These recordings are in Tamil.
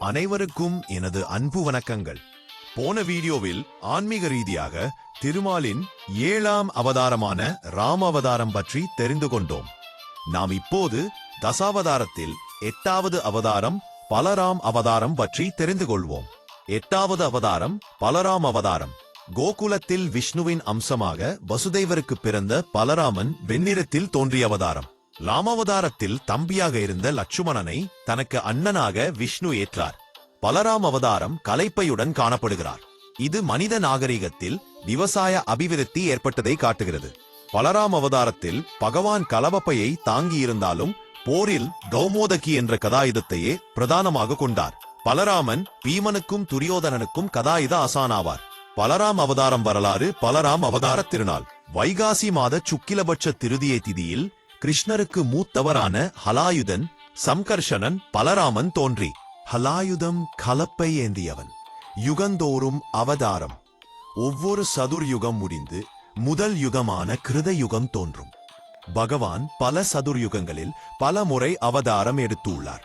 அனைவருக்கும் எனது அன்பு வணக்கங்கள். போன வீடியோவில் ஆன்மீக ரீதியாக திருமாலின் ஏழாம் அவதாரமான ராம அவதாரம் பற்றி தெரிந்து கொண்டோம். நாம் இப்போது தசாவதாரத்தில் எட்டாவது அவதாரம் பலராம் அவதாரம் பற்றி தெரிந்து கொள்வோம். எட்டாவது அவதாரம் பலராம் அவதாரம். கோகுலத்தில் விஷ்ணுவின் அம்சமாக வசுதேவருக்கு பிறந்த பலராமன் வெண்ணிறத்தில் தோன்றிய அவதாரம். ராமாவதாரத்தில் தம்பியாக இருந்த லட்சுமணனை தனக்கு அண்ணனாக விஷ்ணு ஏற்றார். பலராம் அவதாரம் கலைப்பையுடன் காணப்படுகிறார். இது மனித நாகரிகத்தில் விவசாய அபிவிருத்தி ஏற்பட்டதை காட்டுகிறது. பலராம் அவதாரத்தில் பகவான் கலவப்பையை தாங்கியிருந்தாலும் போரில் கௌமோதகி என்ற கதாயுதத்தையே பிரதானமாக கொண்டார். பலராமன் பீமனுக்கும் துரியோதனனுக்கும் கதாயுத ஆசானாவார். பலராம் அவதாரம் வரலாறு பலராம் அவதார திருநாள். வைகாசி மாத சுக்கிலபட்ச திருதியை திதியில் கிருஷ்ணருக்கு மூத்தவரான ஹலாயுதன் சம்கர்ஷணன் பலராமன் தோன்றி ஹலாயுதம் கலப்பை ஏந்தியவன். யுகந்தோறும் அவதாரம். ஒவ்வொரு சதுர்யுகம் முடிந்து முதல் யுகமான கிருத யுகம் தோன்றும். பகவான் பல சதுர்யுகங்களில் பல முறை அவதாரம் எடுத்துள்ளார்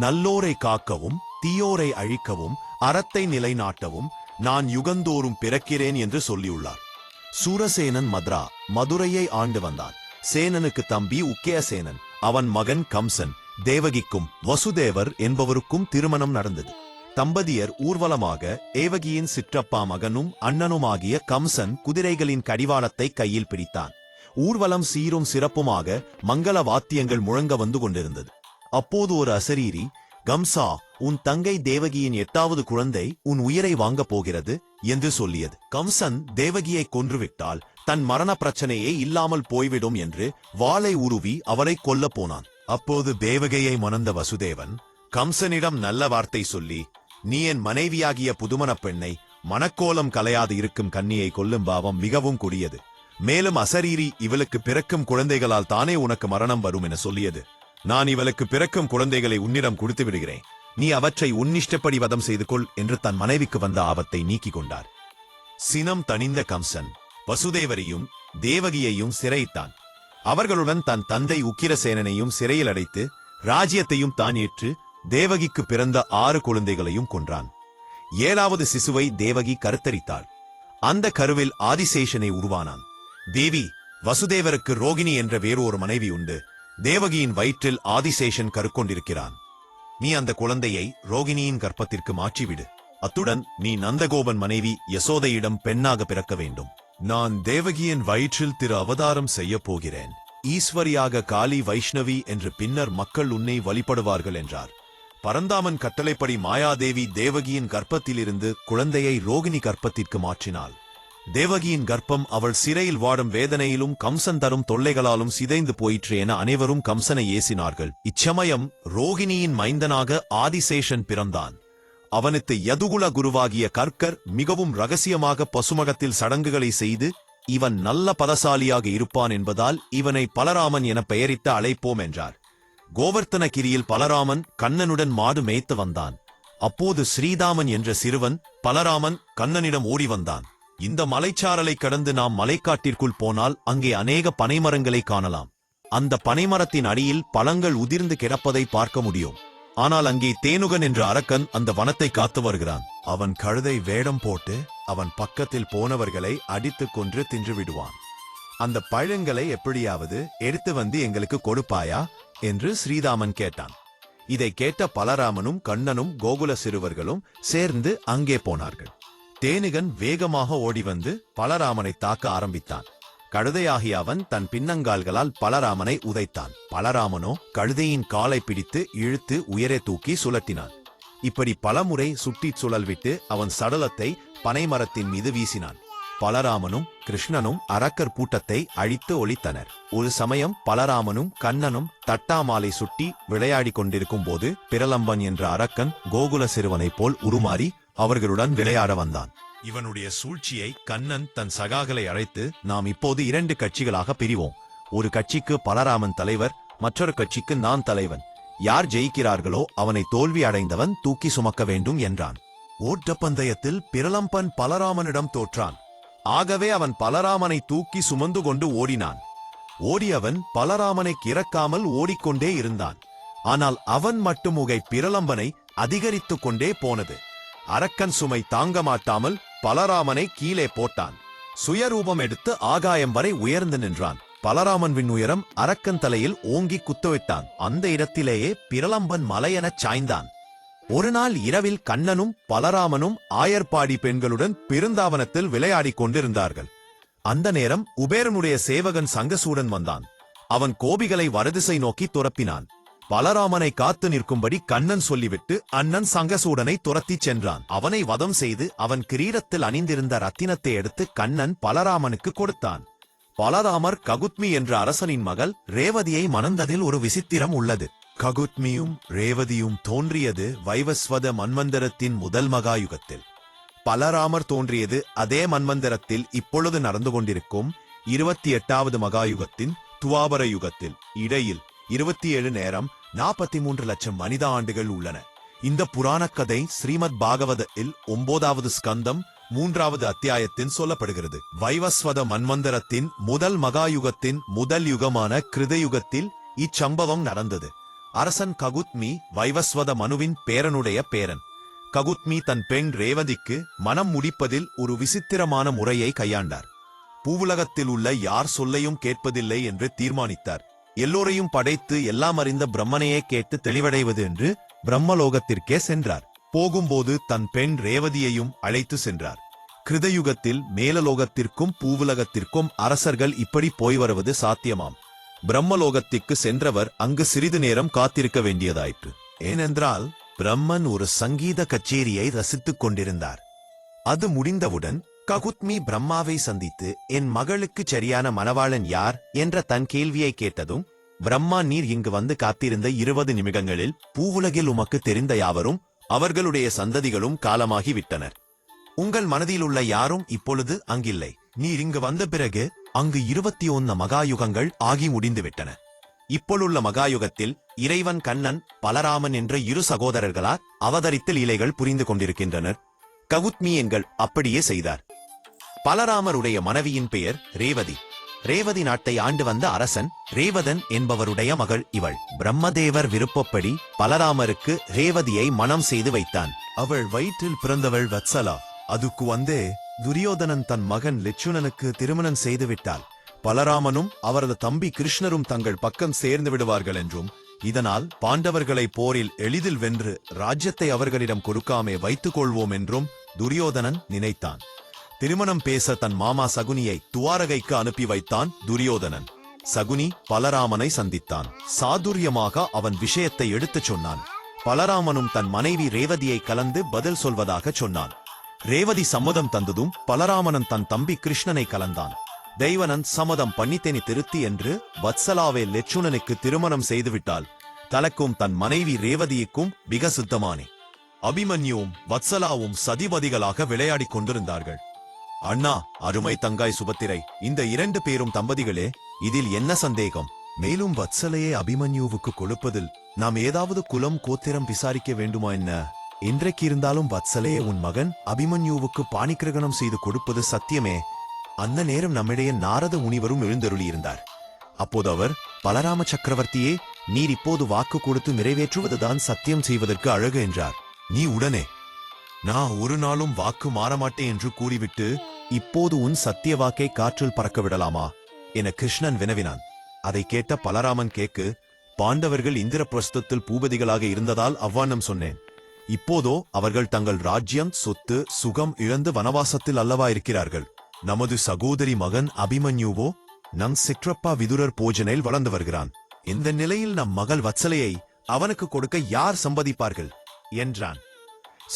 நல்லோரை காக்கவும் தீயோரை அழிக்கவும் அறத்தை நிலைநாட்டவும் நான் யுகந்தோறும் பிறக்கிறேன் என்று சொல்லியுள்ளார். சூரசேனன் மத்ரா மதுரையை ஆண்டு வந்தான். சேனனுக்கு தம்பி உக்கேசேனன் அவன் மகன் கம்சன். தேவகிக்கும் வசுதேவர் என்பவருக்கும் திருமணம் நடந்தது. தம்பதியர் ஊர்வலமாக ஏவகியின் சிற்றப்பா மகனும் அண்ணனுமாகிய கம்சன் குதிரைகளின் கடிவாளத்தை கையில் பிடித்தான். ஊர்வலம் சீரும் சிறப்புமாக மங்கள வாத்தியங்கள் முழங்க வந்து கொண்டிருந்தது. அப்போது ஒரு அசரீரி கம்சா உன் தங்கை தேவகியின் எட்டாவது குழந்தை உன் உயிரை வாங்கப் போகிறது என்று சொல்லியது. கம்சன் தேவகியை கொன்றுவிட்டால் தன் மரண பிரச்சனையே இல்லாமல் போய்விடும் என்று வாளை உருவி அவரை கொல்லப் போனான். அப்போது தேவகையை மணந்த வசுதேவன் கம்சனிடம் நல்ல வார்த்தை சொல்லி நீ என் மனைவியாகிய புதுமணப் பெண்ணை மனக்கோலம் கலையாது இருக்கும் கன்னியை கொல்லும் பாவம் மிகவும் கொடியது. மேலும் அசரீரி இவளுக்கு பிறக்கும் குழந்தைகளால் தானே உனக்கு மரணம் வரும் என சொல்லியது. நான் இவளுக்கு பிறக்கும் குழந்தைகளை உன்னிடம் கொடுத்து விடுகிறேன். நீ அவற்றை உன்னிஷ்டப்படி வதம் செய்து கொள் என்று தன் மனைவிக்கு வந்த ஆபத்தை நீக்கிக் கொண்டார். சினம் தணிந்த கம்சன் வசுதேவரையும் தேவகியையும் சிறைத்தான் அவர்களுடன் தன் தந்தை உக்கிரசேனனையும் சிறையில் அடைத்து ராஜ்யத்தையும் தான் ஏற்று தேவகிக்கு பிறந்த ஆறு குழந்தைகளையும் கொன்றான். ஏழாவது சிசுவை தேவகி கருத்தரித்தாள். அந்த கருவில் ஆதிசேஷனை உருவானான். தேவி வசுதேவருக்கு ரோகிணி என்ற வேறு ஒரு மனைவி உண்டு. தேவகியின் வயிற்றில் ஆதிசேஷன் கருக்கொண்டிருக்கிறான். நீ அந்த குழந்தையை ரோகிணியின் கற்பத்திற்கு மாற்றிவிடு. அத்துடன் நீ நந்தகோபன் மனைவி யசோதையிடம் பெண்ணாக பிறக்க வேண்டும். நான் தேவகியின் வயிற்றில் திரு அவதாரம் செய்யப் போகிறேன். ஈஸ்வரியாக காளி வைஷ்ணவி என்று பின்னர் மக்கள் உன்னை வழிபடுவார்கள் என்றார். பரந்தாமன் கட்டளைப்படி மாயாதேவி தேவகியின் கர்ப்பத்திலிருந்து குழந்தையை ரோகிணி கர்ப்பத்திற்கு மாற்றினாள். தேவகியின் கர்ப்பம் அவள் சிறையில் வாடும் வேதனையிலும் கம்சன் தரும் தொல்லைகளாலும் சிதைந்து போயிற்று என அனைவரும் கம்சனை ஏசினார்கள். இச்சமயம் ரோகிணியின் மைந்தனாக ஆதிசேஷன் பிறந்தான். அவனுக்கு யதுகுல குருவாகிய கர்க்கர் மிகவும் ரகசியமாக பசுமகத்தில் சடங்குகளை செய்து இவன் நல்ல பதசாலியாக இருப்பான் என்பதால் இவனை பலராமன் என பெயரிட்டு அழைப்போம் என்றார். கோவர்த்தனகிரியில் பலராமன் கண்ணனுடன் மாடு மேய்த்து வந்தான். அப்போது ஸ்ரீதாமன் என்ற சிறுவன் பலராமன் கண்ணனிடம் ஓடி வந்தான். இந்த மலைச்சாரலை கடந்து நாம் மலைக்காட்டிற்குள் போனால் அங்கே அநேக பனைமரங்களை காணலாம். அந்த பனைமரத்தின் அடியில் பழங்கள் உதிர்ந்து கிடப்பதை பார்க்க முடியும். ஆனால் அங்கே தேனுகன் என்ற அரக்கன் அந்த வனத்தை காத்து வருகிறான். அவன் கழுதை வேடம் போட்டு அவன் பக்கத்தில் போனவர்களை அடித்துக் கொன்று தின்று விடுவான். அந்த பழங்களை எப்படியாவது எடுத்து வந்து எங்களுக்கு கொடுப்பாயா? என்று ஸ்ரீராமன் கேட்டான். இதை கேட்ட பலராமனும் கண்ணனும் கோகுல சிறுவர்களும் சேர்ந்து அங்கே போனார்கள். தேனுகன் வேகமாக ஓடி வந்து பலராமனை தாக்க ஆரம்பித்தான். கழுதையாகிய அவன் தன் பின்னங்கால்களால் பலராமனை உதைத்தான். பலராமனோ கழுதையின் காலை பிடித்து இழுத்து உயரே தூக்கி சுழட்டினான் இப்படி பலமுறை சுட்டிச் சுழல்விட்டு அவன் சடலத்தை பனைமரத்தின் மீது வீசினான். பலராமனும் கிருஷ்ணனும் அரக்கர் கூட்டத்தை அழித்து ஒழித்தனர். ஒரு சமயம் பலராமனும் கண்ணனும் தட்டாமாலை சுட்டி விளையாடிக் கொண்டிருக்கும் போது பிரலம்பன் என்ற அரக்கன் கோகுல சிறுவனைப் போல் உருமாறி அவர்களுடன் விளையாட வந்தான். இவனுடைய சூழ்ச்சியை கண்ணன் தன் சகாக்களை அழைத்து நாம் இப்போது இரண்டு கட்சிகளாக பிரிவோம். ஒரு கட்சிக்கு பலராமன் தலைவர் மற்றொரு கட்சிக்கு நான் தலைவன். யார் ஜெயிக்கிறார்களோ அவனை தோல்வி அடைந்தவன் தூக்கி சுமக்க வேண்டும் என்றான். ஓட்டப்பந்தயத்தில் பிரலம்பன் பலராமனிடம் தோற்றான். ஆகவே அவன் பலராமனை தூக்கி சுமந்து கொண்டு ஓடினான். ஓடியவன் பலராமனை கிறக்காமல் ஓடிக்கொண்டே இருந்தான். ஆனால் அவன் மட்டும் உகை பிரலம்பனை அதிகரித்துக் கொண்டே போனது. அரக்கன் சுமை தாங்க மாட்டாமல் பலராமனை கீழே போட்டான். சுயரூபம் எடுத்து ஆகாயம் வரை உயர்ந்து நின்றான். பலராமன் உயரம் அரக்கன் தலையில் ஓங்கி குத்துவிட்டான் அந்த இடத்திலேயே பிரலம்பன் மலையெனச் சாய்ந்தான். ஒரு நாள் இரவில் கண்ணனும் பலராமனும் ஆயர்பாடி பெண்களுடன் பெருந்தாவனத்தில் விளையாடிக் கொண்டிருந்தார்கள். அந்த நேரம் உபேரனுடைய சேவகன் சங்கசூடன் வந்தான். அவன் கோபிகளை வரதிசை நோக்கி துரப்பினான். பலராமனை காத்து நிற்கும்படி கண்ணன் சொல்லிவிட்டு அண்ணன் சங்கசூடனை துரத்திச் சென்றான். அவனை வதம் செய்து அவன் கிரீடத்தில் அணிந்திருந்த ரத்தினத்தை எடுத்து கண்ணன் பலராமனுக்கு கொடுத்தான். பலராமர் ககுத்மி என்ற அரசனின் மகள் ரேவதியை மணந்ததில் ஒரு விசித்திரம் உள்ளது. ககுத்மியும் ரேவதியும் தோன்றியது வைவஸ்வத மன்வந்தரத்தின் முதல் மகாயுகத்தில். பலராமர் தோன்றியது அதே மன்வந்தரத்தில் இப்பொழுது நடந்து கொண்டிருக்கும் இருபத்தி எட்டாவது மகாயுகத்தின் துவாபர யுகத்தில். இடையில் இருபத்தி ஏழு நேரம் நாற்பத்தி மூன்று லட்சம் மனித ஆண்டுகள் உள்ளன. இந்த புராணக் கதை ஸ்ரீமத் பாகவதத்தில் ஒன்பதாவது ஸ்கந்தம் மூன்றாவது அத்தியாயத்தின் சொல்லப்படுகிறது. வைவஸ்வத மன்வந்தரத்தின் முதல் மகாயுகத்தின் முதல் யுகமான கிருதயுகத்தில் இச்சம்பவம் நடந்தது. அரசன் ககுத்மி வைவஸ்வத மனுவின் பேரனுடைய பேரன். ககுத்மி தன் பெண் ரேவதிக்கு மனம் முடிப்பதில் ஒரு விசித்திரமான முறையை கையாண்டார். பூவுலகத்தில் உள்ள யார் சொல்லையும் கேட்பதில்லை என்று தீர்மானித்தார். எல்லோரையும் படைத்து எல்லாம் அறிந்த பிரம்மனையே கேட்டு தெளிவடைவது என்று பிரம்மலோகத்திற்கே சென்றார். போகும்போது தன் பெண் ரேவதியையும் அழைத்து சென்றார். கிருதயுகத்தில் மேலலோகத்திற்கும் பூவுலகத்திற்கும் அரசர்கள் இப்படி போய் வருவது சாத்தியமாம். பிரம்மலோகத்திற்கு சென்றவர் அங்கு சிறிது நேரம் காத்திருக்க வேண்டியதாயிற்று. ஏனென்றால் பிரம்மன் ஒரு சங்கீத கச்சேரியை ரசித்துக் கொண்டிருந்தார். அது முடிந்தவுடன் ககுத்மி பிரம்மாவை சந்தித்து என் மகளுக்கு சரியான மணவாளன் யார்? என்ற தன் கேள்வியை கேட்டதும் பிரம்மா நீர் இங்கு வந்து காத்திருந்த இருபது நிமிடங்களில் பூவுலகில் உமக்கு தெரிந்த யாவரும் அவர்களுடைய சந்ததிகளும் காலமாகி விட்டனர். உங்கள் மனதில் உள்ள யாரும் இப்பொழுது அங்கில்லை. நீர் இங்கு வந்த பிறகு அங்கு இருபத்தி ஒன்னு மகாயுகங்கள் ஆகி முடிந்துவிட்டன. இப்பொழுள்ள மகாயுகத்தில் இறைவன் கண்ணன் பலராமன் என்ற இரு சகோதரர்களால் அவதரித்து லீலைகள் புரிந்து கொண்டிருக்கின்றனர். ககுத்மி எங்கள் அப்படியே செய்தார். பலராமருடைய மனைவியின் பெயர் ரேவதி. ரேவதி நாட்டை ஆண்டு வந்த அரசன் ரேவதன் என்பவருடைய மகள் இவள். பிரம்மதேவர் விருப்பப்படி பலராமருக்கு ரேவதியை மனம் செய்து வைத்தான். அவள் வயிற்றில் பிறந்தவள் வத்சலா. அதுக்கு வந்தே துரியோதனன் தன் மகன் லட்சுணனுக்கு திருமணம் செய்து விட்டாள். பலராமனும் அவரது தம்பி கிருஷ்ணரும் தங்கள் பக்கம் சேர்ந்து விடுவார்கள் என்றும் இதனால் பாண்டவர்களை போரில் எளிதில் வென்று ராஜ்யத்தை அவர்களிடம் கொடுக்காமே வைத்துக் கொள்வோம் என்றும் துரியோதனன் நினைத்தான். திருமணம் பேச தன் மாமா சகுனியை துவாரகைக்கு அனுப்பி வைத்தான் துரியோதனன். சகுனி பலராமனை சந்தித்தான். சாதுரியமாக அவன் விஷயத்தை எடுத்துச் சொன்னான். பலராமனும் தன் மனைவி ரேவதியை கலந்து பதில் சொல்வதாக சொன்னான். ரேவதி சம்மதம் தந்ததும் பலராமனன் தன் தம்பி கிருஷ்ணனை கலந்தான். தெய்வனன் சம்மதம் பண்ணித்தேனி திருத்தி என்று வத்சலாவே லெச்சுனனுக்கு திருமணம் செய்துவிட்டால் தனக்கும் தன் மனைவி ரேவதியுக்கும் மிக சுத்தமானே. அபிமன்யுவும் வத்சலாவும் சதிபதிகளாக விளையாடிக் கொண்டிருந்தார்கள். அண்ணா அருமை தங்காய் சுபத்திரை. இந்த இரண்டு பேரும் தம்பதிகளே இதில் என்ன சந்தேகம்? மேலும் வத்சலையை அபிமன்யுவுக்கு கொடுப்பதில் நாம் ஏதாவது குலம் கோத்திரம் விசாரிக்க வேண்டுமா என்ன? இன்றைக்கு இருந்தாலும் வத்சலையே உன் மகன் அபிமன்யுவுக்கு பாணிக்கிரகணம் செய்து கொடுப்பது சத்தியமே. அந்த நேரம் நம்மிடையே நாரத முனிவரும் எழுந்தருளியிருந்தார். அப்போது அவர் பலராம சக்கரவர்த்தியே நீர் இப்போது வாக்கு கொடுத்து நிறைவேற்றுவதுதான் சத்தியம் செய்வதற்கு அழகு என்றார். நீ உடனே நான் ஒரு நாளும் வாக்கு மாறமாட்டேன் என்று கூறிவிட்டு இப்போது உன் சத்திய வாக்கை காற்றில் பறக்க விடலாமா என கிருஷ்ணன் வினவினான். அதை கேட்ட பலராமன் கேக்கு பாண்டவர்கள் இந்திரபிரஸ்தத்தில் பூபதிகளாக இருந்ததால் அவ்வானம் சொன்னேன். இப்போதோ அவர்கள் தங்கள் ராஜ்யம் சொத்து சுகம் இழந்து வனவாசத்தில் அல்லவா இருக்கிறார்கள் நமது சகோதரி மகன் அபிமன்யுவோ நம் சிற்றப்பா விதுரர் போஜனையில் வளர்ந்து வருகிறான். இந்த நிலையில் நம் மகள் வத்சலையை அவனுக்கு கொடுக்க யார் சம்பதிப்பார்கள் என்றான்.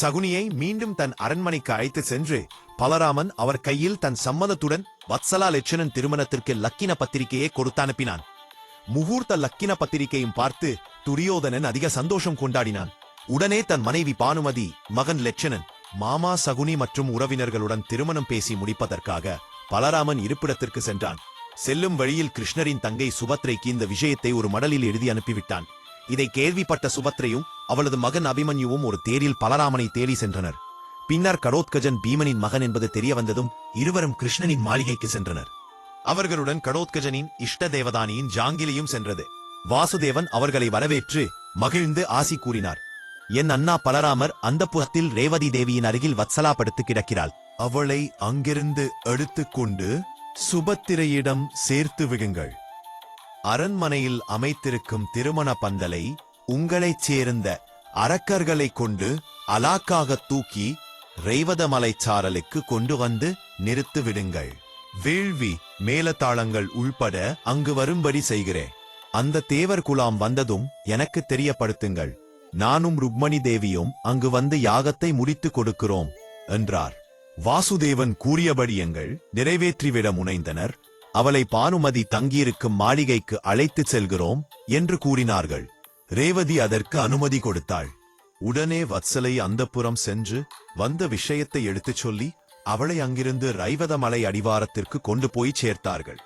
சகுனியை மீண்டும் தன் அரண்மனைக்கு அழைத்து சென்று பலராமன் அவர் கையில் தன் சம்மதத்துடன் வத்சலா லட்சணன் திருமணத்திற்கு லக்கின பத்திரிகையை கொடுத்து அனுப்பினான். முகூர்த்த லக்கின பத்திரிகையும் பார்த்து துரியோதனன் அதிக சந்தோஷம் கொண்டாடினான். உடனே தன் மனைவி பானுமதி மகன் லட்சணன் மாமா சகுனி மற்றும் உறவினர்களுடன் திருமணம் பேசி முடிப்பதற்காக பலராமன் இருப்பிடத்திற்கு சென்றான். செல்லும் வழியில் கிருஷ்ணரின் தங்கை சுபத்ரைக்கு இந்த விஷயத்தை ஒரு மடலில் எழுதி அனுப்பிவிட்டான். இதை கேள்விப்பட்ட சுபத்ரையும் அவளது மகன் அபிமன்யுவும் ஒரு தேரில் பலராமனை தேடி சென்றனர். பின்னர் கடோத்கஜன் பீமனின் மகன் என்பது தெரிய வந்ததும் இருவரும் கிருஷ்ணனின் மாளிகைக்கு சென்றனர். அவர்களுடன் கடோத்கஜனின் இஷ்ட தேவதானியின் ஜாங்கிலியும் சென்றது. வாசுதேவன் அவர்களை வரவேற்று மகிழ்ந்து ஆசி கூறினார். என் அண்ணா பலராமர் அந்த புறத்தில் ரேவதி தேவியின் அருகில் வத்சலா படுத்து கிடக்கிறாள். அவளை அங்கிருந்து எடுத்துக்கொண்டு சுபத்திரையிடம் சேர்த்து விடுங்கள். அரண்மனையில் அமைத்திருக்கும் திருமண பந்தலை உங்களைச் சேர்ந்த அரக்கர்களைக் கொண்டு அலாக்காக தூக்கி ரேவதமலைச்சாரலுக்கு கொண்டு வந்து நிறுத்து விடுங்கள். வேள்வி மேலத்தாளங்கள் உள்பட அங்கு வரும்படி செய்கிறேன். அந்த தேவர் குலாம் வந்ததும் எனக்கு தெரியப்படுத்துங்கள். நானும் ருக்மணி தேவியும் அங்கு வந்து யாகத்தை முடித்துக் கொடுக்கிறோம் என்றார். வாசுதேவன் கூறியபடி எங்கள் நிறைவேற்றிவிட முனைந்தனர். அவளை பானுமதி தங்கியிருக்கும் மாளிகைக்கு அழைத்துச் செல்கிறோம் என்று கூறினார்கள். ரேவதி அதற்கு அனுமதி கொடுத்தாள். உடனே வத்சலை அந்தப்புறம் சென்று வந்த விஷயத்தை எடுத்துச் சொல்லி அவளை அங்கிருந்து ரைவதமலை அடிவாரத்திற்கு கொண்டு போய் சேர்த்தார்கள்.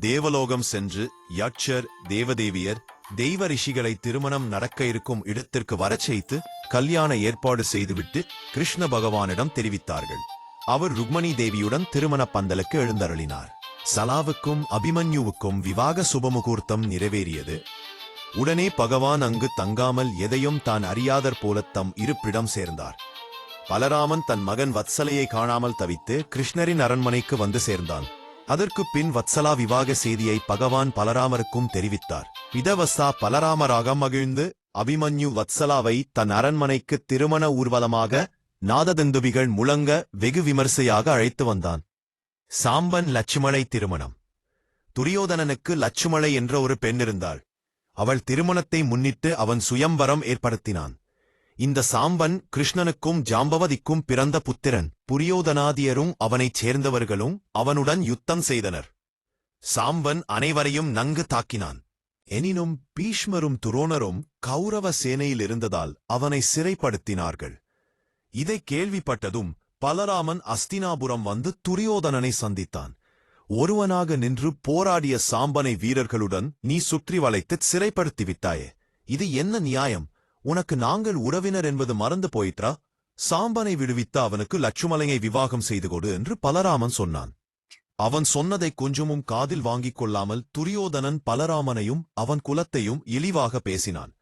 தேவலோகம் சென்று யட்சர் தேவதேவியர் தெய்வ ரிஷிகளை திருமணம் நடக்க இருக்கும் இடத்திற்கு வரச் செய்து கல்யாண ஏற்பாடு செய்துவிட்டு கிருஷ்ண பகவானிடம் தெரிவித்தார்கள். அவர் ருக்மணி தேவியுடன் திருமண பந்தலுக்கு எழுந்தருளினார். சலாவுக்கும் அபிமன்யுவுக்கும் விவாக சுபமுகூர்த்தம் நிறைவேறியது. உடனே பகவான் அங்கு தங்காமல் எதையும் தான் அறியாதற் போல தம் இருப்பிடம் சேர்ந்தார். பலராமன் தன் மகன் வத்சலையை காணாமல் தவித்து கிருஷ்ணரின் அரண்மனைக்கு வந்து சேர்ந்தான். அதற்கு பின் வத்சலா விவாக செய்தியை பகவான் பலராமருக்கும் தெரிவித்தார். பிதவசா பலராமராக மகிழ்ந்து அபிமன்யு வத்சலாவை தன் அரண்மனைக்கு திருமண ஊர்வலமாக நாததந்துபிகள் முழங்க வெகு விமர்சையாக அழைத்து வந்தான். சாம்பன் லட்சுமணை திருமணம். துரியோதனனுக்கு லட்சுமலை என்ற ஒரு பெண் இருந்தாள். அவள் திருமணத்தை முன்னிட்டு அவன் சுயம்வரம் ஏற்படுத்தினான். இந்த சாம்பன் கிருஷ்ணனுக்கும் ஜாம்பவதிக்கும் பிறந்த புத்திரன் புரியோதனாதியரும் அவனைச் சேர்ந்தவர்களும் அவனுடன் யுத்தம் செய்தனர். சாம்பன் அனைவரையும் நன்கு தாக்கினான். எனினும் பீஷ்மரும் துரோணரும் கௌரவ சேனையில் இருந்ததால் அவனை சிறைப்படுத்தினார்கள். இதை கேள்விப்பட்டதும் பலராமன் அஸ்தினாபுரம் வந்து துரியோதனனை சந்தித்தான். ஒருவனாக நின்று போராடிய சாம்பனை வீரர்களுடன் நீ சுற்றி வளைத்துச் சிறைப்படுத்தி விட்டாயே. இது என்ன நியாயம்? உனக்கு நாங்கள் உறவினர் என்பது மறந்து போயிற்றா? சாம்பனை விடுவித்த அவனுக்கு லட்சுமலையை விவாகம் செய்து கொடு என்று பலராமன் சொன்னான். அவன் சொன்னதை கொஞ்சமும் காதில் வாங்கிக் கொள்ளாமல் துரியோதனன் பலராமனையும் அவன் குலத்தையும் இழிவாக பேசினான்.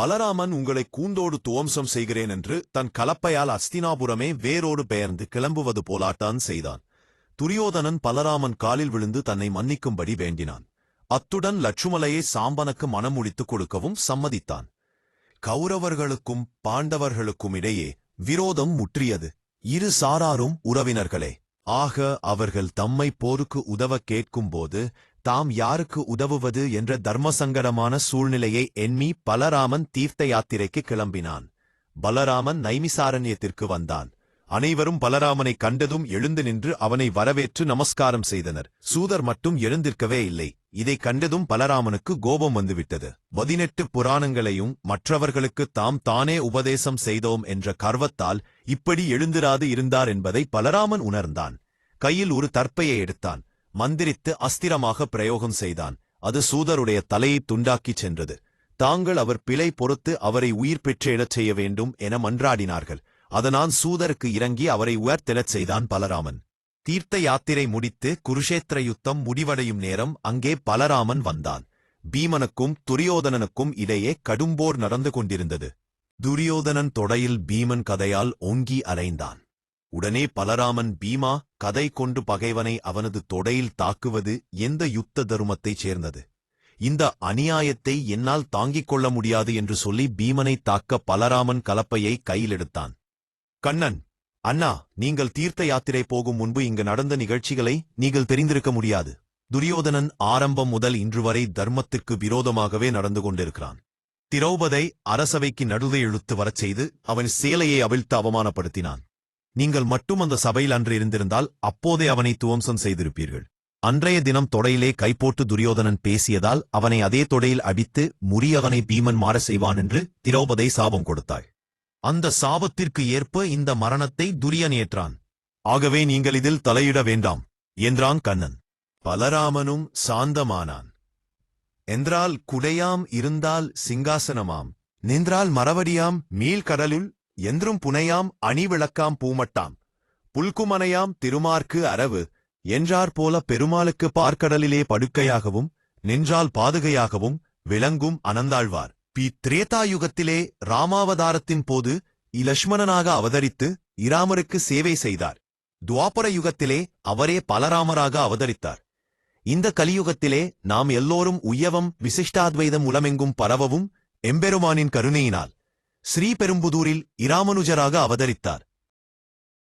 பலராமன் உங்களை கூந்தோடு துவம்சம் செய்கிறேன் என்று தன் கலப்பையால் அஸ்தினாபுரமே வேரோடு பெயர்ந்து கிளம்புவது போலாட்டான் செய்தான். துரியோதனன் பலராமன் காலில் விழுந்து தன்னை மன்னிக்கும்படி வேண்டினான். அத்துடன் லட்சுமலையை சாம்பனுக்கு மனமுடித்துக் கொடுக்கவும் சம்மதித்தான். கௌரவர்களுக்கும் பாண்டவர்களுக்கும் இடையே விரோதம் முற்றியது. இரு சாராரும் உறவினர்களே. ஆக அவர்கள் தம்மை போருக்கு உதவ கேட்கும்போது தாம் யாருக்கு உதவுவது என்ற தர்மசங்கடமான சூழ்நிலையை எண்ணி பலராமன் தீர்த்த யாத்திரைக்கு கிளம்பினான். பலராமன் நைமிசாரண்யத்திற்கு வந்தான். அனைவரும் பலராமனை கண்டதும் எழுந்து நின்று அவனை வரவேற்று நமஸ்காரம் செய்தனர். சூதர் மட்டும் எழுந்திருக்கவே இல்லை. இதை கண்டதும் பலராமனுக்கு கோபம் வந்துவிட்டது. பதினெட்டு புராணங்களையும் மற்றவர்களுக்கு தாம் தானே உபதேசம் செய்தோம் என்ற கர்வத்தால் இப்படி எழுந்திராது இருந்தார் என்பதை பலராமன் உணர்ந்தான். கையில் ஒரு தற்பையை எடுத்தான். மந்திரித்து அஸ்திரமாக பிரயோகம் செய்தான். அது சூதருடைய தலையை துண்டாக்கிச் சென்றது. தாங்கள் அவர் பிழை பொறுத்து அவரை உயிர் பெற்றெழச் செய்ய வேண்டும் என மன்றாடினார்கள். அதனால் சூதருக்கு இறங்கி அவரை உயர்த்தெழச் செய்தான் பலராமன். தீர்த்த யாத்திரை முடித்து குருஷேத்திர யுத்தம் முடிவடையும் நேரம் அங்கே பலராமன் வந்தான். பீமனுக்கும் துரியோதனனுக்கும் இடையே கடும்போர் நடந்து கொண்டிருந்தது. துரியோதனன் தொடையில் பீமன் கதையால் ஓங்கி அலைந்தான். உடனே பலராமன் பீமா கதை கொண்டு பகைவனை அவனது தொடையில் தாக்குவது எந்த யுத்த தருமத்தைச் சேர்ந்தது? இந்த அநியாயத்தை என்னால் தாங்கிக் கொள்ள முடியாது என்று சொல்லி பீமனை தாக்க பலராமன் கலப்பையை கையிலெடுத்தான் கண்ணன் அண்ணா நீங்கள் தீர்த்த யாத்திரை போகும் முன்பு இங்கு நடந்த நிகழ்ச்சிகளை நீங்கள் தெரிந்திருக்க முடியாது. துரியோதனன் ஆரம்பம் முதல் இன்று வரை தர்மத்திற்கு விரோதமாகவே நடந்து கொண்டிருக்கிறான். திரௌபதை அரசவைக்கு நடுவே இழுத்து வரச் செய்து அவன் சேலையை அவிழ்த்து அவமானப்படுத்தினான். நீங்கள் மட்டும் அந்த சபையில் அன்று இருந்திருந்தால் அப்போதே அவனை துவம்சம் செய்திருப்பீர்கள். அன்றைய தினம் தொடையிலே கைப்போட்டு துரியோதனன் பேசியதால் அவனை அதே தொடையில் அடித்து முறியவனை பீமன் மாற செய்வான் என்று திரௌபதை சாபம் கொடுத்தாள். அந்த சாபத்திற்கு ஏற்ப இந்த மரணத்தை துரியன் ஏற்றான். ஆகவே நீங்கள் இதில் தலையிட வேண்டாம் என்றான் கண்ணன். பலராமனும் சாந்தமானான். என்றால் குடையாம் இருந்தால் சிங்காசனமாம். நின்றால் மரவடியாம் மீள்கடலுள் என்றும் புனையாம் அணி விளக்காம் பூமட்டாம். புல்குமனையாம் திருமார்க்கு அரவு என்றார் போல பெருமாளுக்கு பார்க்கடலிலே படுக்கையாகவும் நின்றால் பாதுகையாகவும் விளங்கும் அனந்தாழ்வார். பி. திரேதாயுகத்திலே ராமாவதாரத்தின் போது இலக்ஷ்மணனாக அவதரித்து இராமருக்கு சேவை செய்தார். துவாபர யுகத்திலே அவரே பலராமராக அவதரித்தார். இந்த கலியுகத்திலே நாம் எல்லோரும் உய்யவம் விசிஷ்டாத்வைதம் உலமெங்கும் பரவவும் எம்பெருமானின் கருணையினால் ஸ்ரீபெரும்புதூரில் இராமனுஜராக அவதரித்தார்.